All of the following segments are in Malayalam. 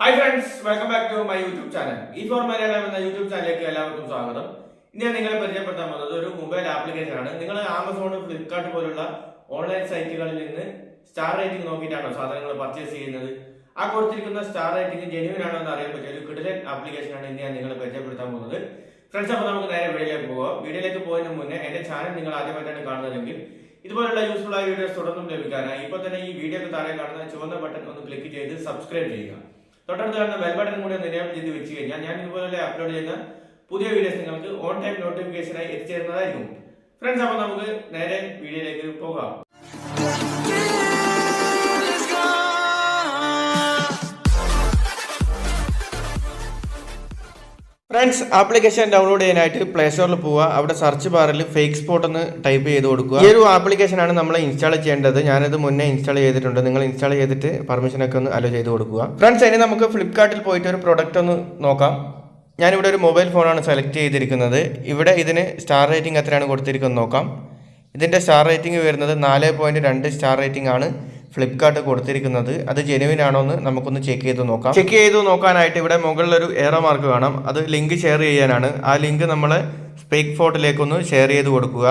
Hi friends welcome back to my YouTube channel E four Malayalam എന്ന യൂട്യൂബ് ചാനലിലേക്ക് എല്ലാവർക്കും സ്വാഗതം. ഇന്ന് ഞാൻ നിങ്ങളെ പരിചയപ്പെടുത്താൻ പോകുന്നത് ഒരു മൊബൈൽ ആപ്ലിക്കേഷൻ ആണ്. നിങ്ങൾ ആമസോൺ ഫ്ലിപ്കാർട്ട് പോലുള്ള ഓൺലൈൻ സൈറ്റുകളിൽ നിന്ന് സ്റ്റാർ റേറ്റിംഗ് നോക്കിയിട്ടാണോ സാധനങ്ങൾ പർച്ചേസ് ചെയ്യുന്നത്? ആ കൊടുത്തിരിക്കുന്ന സ്റ്റാർ റേറ്റിംഗ് ജെന്യൂൻ ആണോ എന്ന് അറിയാൻ പറ്റിയ ഒരു കിടിലൻ ആപ്ലിക്കേഷൻ ആണ് ഇന്ന് ഞാൻ നിങ്ങളെ പരിചയപ്പെടുത്താൻ പോകുന്നത്. ഫ്രണ്ട്സ് അപ്പോൾ നമുക്ക് നേരെ വീഡിയോയിലേക്ക് പോകാം വീഡിയോയിലേക്ക് പോകുന്നതിന് മുന്നേ എന്റെ ചാനൽ നിങ്ങൾ ആദ്യമായിട്ടാണ് കാണുന്നതെങ്കിൽ ഇതുപോലുള്ള യൂസ്ഫുൾ ആയ വീഡിയോസ് തുടർന്നും ലഭിക്കാനായി. ഇപ്പോൾ തന്നെ ഈ വീഡിയോക്ക് താഴെ കാണുന്ന ചുവന്ന ബട്ടൺ ഒന്ന് ക്ലിക്ക് ചെയ്ത് സബ്സ്ക്രൈബ് ചെയ്യുക. തൊട്ടടുത്ത് കാണുന്ന ബെൽ ബട്ടൺ കൂടി ഒന്ന് എനേബിൾ ചെയ്ത് വെച്ച് കഴിഞ്ഞാൽ ഞാൻ ഇതുപോലെ അപ്ലോഡ് ചെയ്യുന്ന പുതിയ വീഡിയോസ് നിങ്ങൾക്ക് ഓൺ ടൈം നോട്ടിഫിക്കേഷനായി എത്തിച്ചേരുന്നതായിരിക്കും. ഫ്രണ്ട്സ് അപ്പോൾ നമുക്ക് നേരെ വീഡിയോയിലേക്ക് പോകാം. ഫ്രണ്ട്സ് ആപ്ലിക്കേഷൻ ഡൗൺലോഡ് ചെയ്യാനായിട്ട് പ്ലേ സ്റ്റോറിൽ പോവുക അവിടെ സെർച്ച് ബാറിൽ ഫേക്ക് സ്പോട്ട് എന്ന് ടൈപ്പ് ചെയ്ത് കൊടുക്കുക. ഈ ഒരു ആപ്ലിക്കേഷൻ ആണ് നമ്മൾ ഇൻസ്റ്റാൾ ചെയ്യേണ്ടത്. ഞാനത് മുന്നേ ഇൻസ്റ്റാൾ ചെയ്തിട്ടുണ്ട്. നിങ്ങൾ ഇൻസ്റ്റാൾ ചെയ്തിട്ട് പെർമിഷൻ ഒക്കെ ഒന്ന് അലോ ചെയ്ത് കൊടുക്കുക. ഫ്രണ്ട്സ് ഇനി നമുക്ക് ഫ്ലിപ്കാർട്ടിൽ പോയിട്ട് ഒരു പ്രൊഡക്റ്റ് ഒന്ന് നോക്കാം. ഞാനിവിടെ ഒരു മൊബൈൽ ഫോണാണ് സെലക്ട് ചെയ്തിരിക്കുന്നത്. ഇവിടെ ഇതിന് സ്റ്റാർ റേറ്റിംഗ് എത്രയാണ് കൊടുത്തിരിക്കുന്നത് നോക്കാം. ഇതിന്റെ സ്റ്റാർ റേറ്റിംഗ് വരുന്നത് നാല് പോയിന്റ് രണ്ട് സ്റ്റാർ റേറ്റിംഗ് ആണ്. ഫ്ലിപ്കാർട്ട് കൊടുത്തിരിക്കുന്നത്. അത് ജെനുവിൻ ആണോ എന്ന് നമുക്കൊന്ന് ചെക്ക് ചെയ്ത് നോക്കാം. ചെക്ക് ചെയ്ത് നോക്കാനായിട്ട് ഇവിടെ മുകളിലൊരു ഏറോ മാർക്ക് കാണാം അത് ലിങ്ക് ഷെയർ ചെയ്യാനാണ്. ആ ലിങ്ക് നമ്മൾ സ്പേക്ക് ഫോട്ടിലേക്കൊന്ന് ഷെയർ ചെയ്ത് കൊടുക്കുക.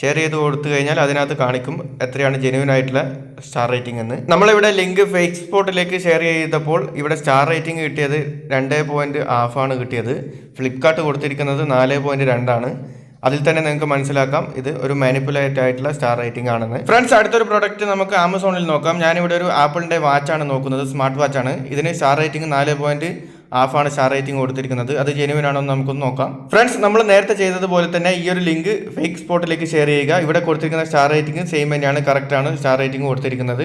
ഷെയർ ചെയ്ത് കൊടുത്തു കഴിഞ്ഞാൽ അതിനകത്ത് കാണിക്കും എത്രയാണ് ജെനുവിൻ ആയിട്ടുള്ള സ്റ്റാർ റേറ്റിംഗ് എന്ന്. നമ്മളിവിടെ ലിങ്ക് ഫേക്ക് സ്പോട്ടിലേക്ക് ഷെയർ ചെയ്തപ്പോൾ ഇവിടെ സ്റ്റാർ റേറ്റിംഗ് കിട്ടിയത് രണ്ട് പോയിന്റ് ഹാഫാണ് കിട്ടിയത്. ഫ്ലിപ്കാർട്ട് കൊടുത്തിരിക്കുന്നത് നാല് പോയിന്റ് രണ്ടാണ്. അതിൽ തന്നെ നിങ്ങൾക്ക് മനസ്സിലാക്കാം ഇത് ഒരു മാനിപ്പുലേറ്റ് ആയിട്ടുള്ള സ്റ്റാർ റേറ്റിംഗ് ആണെന്ന്. ഫ്രണ്ട്സ് അടുത്തൊരു പ്രോഡക്റ്റ് നമുക്ക് ആമസോണിൽ നോക്കാം. ഞാനിവിടെ ഒരു ആപ്പിളിന്റെ വാച്ചാണ് നോക്കുന്നത് സ്മാർട്ട് വാച്ചാണ് ഇതിന് സ്റ്റാർ റേറ്റിംഗ് നാല് പോയിന്റ് ഹാഫാണ് സ്റ്റാർ റേറ്റിംഗ് കൊടുത്തിരിക്കുന്നത്. അത് ജെനുവിൻ ആണോ എന്ന് നമുക്കൊന്ന് നോക്കാം. ഫ്രണ്ട്സ് നമ്മൾ നേരത്തെ ചെയ്തതുപോലെ തന്നെ ഈ ഒരു ലിങ്ക് ഫേക്ക് സ്പോട്ടിലേക്ക് ഷെയർ ചെയ്യുക. ഇവിടെ കൊടുത്തിരിക്കുന്ന സ്റ്റാർ റേറ്റിംഗ് സെയിം തന്നെയാണ് കറക്റ്റ് ആണ് സ്റ്റാർ റേറ്റിംഗ് കൊടുത്തിരിക്കുന്നത്.